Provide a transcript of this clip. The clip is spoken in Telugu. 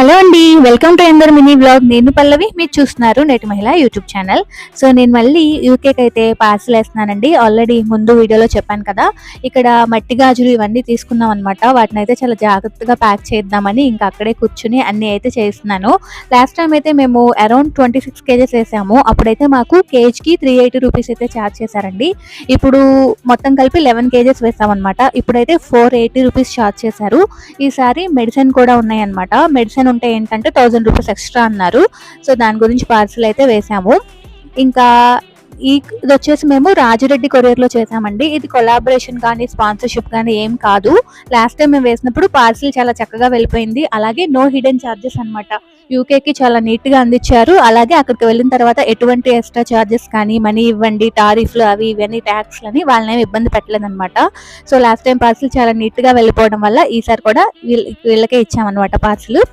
హలో అండి వెల్కమ్ టు ఎందర్ మినీ బ్లాగ్. నేను పల్లవి మీరు చూస్తున్నారు నేటి మహిళ యూట్యూబ్ ఛానల్. సో నేను మళ్ళీ యూకేకి అయితే పార్సల్ వేస్తున్నానండి ఆల్రెడీ ముందు వీడియోలో చెప్పాను కదా ఇక్కడ మట్టి గాజులు ఇవన్నీ తీసుకున్నాం అనమాట వాటిని అయితే చాలా జాగ్రత్తగా ప్యాక్ చేద్దామని ఇంకా అక్కడే కూర్చుని అన్ని అయితే చేస్తున్నాను. లాస్ట్ టైం అయితే మేము అరౌండ్ ట్వంటీ సిక్స్ కేజెస్ వేసాము. అప్పుడైతే మాకు కేజీకి త్రీ ఎయిటీ రూపీస్ అయితే ఛార్జ్ చేశారండి. ఇప్పుడు మొత్తం కలిపి లెవెన్ కేజెస్ వేసామన్నమాట ఇప్పుడైతే ఫోర్ ఎయిటీ రూపీస్ ఛార్జ్ చేశారు. ఈసారి మెడిసిన్ కూడా ఉన్నాయన్నమాట. మెడిసిన్ ఉంటే ఏంటంటే థౌజండ్ రూపీస్ ఎక్స్ట్రా అన్నారు. సో దాని గురించి పార్సిల్ అయితే వేసాము. ఇంకా ఈ ఇది వచ్చేసి మేము రాజిరెడ్డి కొరియర్లో చేసామండి. ఇది కొలాబరేషన్ కానీ స్పాన్సర్షిప్ కానీ ఏం కాదు. లాస్ట్ టైం మేము వేసినప్పుడు పార్సిల్ చాలా చక్కగా వెళ్ళిపోయింది. అలాగే నో హిడెన్ ఛార్జెస్ అనమాట యూకేకి చాలా నీట్గా అందించారు. అలాగే అక్కడికి వెళ్ళిన తర్వాత ఎటువంటి ఎక్స్ట్రా ఛార్జెస్ కానీ మనీ ఇవ్వండి టారిఫ్లు అవి ఇవన్నీ ట్యాక్స్లు అని వాళ్ళని ఇబ్బంది పెట్టలేదన్నమాట. సో లాస్ట్ టైం పార్సిల్ చాలా నీట్గా వెళ్ళిపోవడం వల్ల ఈసారి కూడా వీళ్ళ వీళ్ళకే ఇచ్చామన్నమాట పార్సిల్.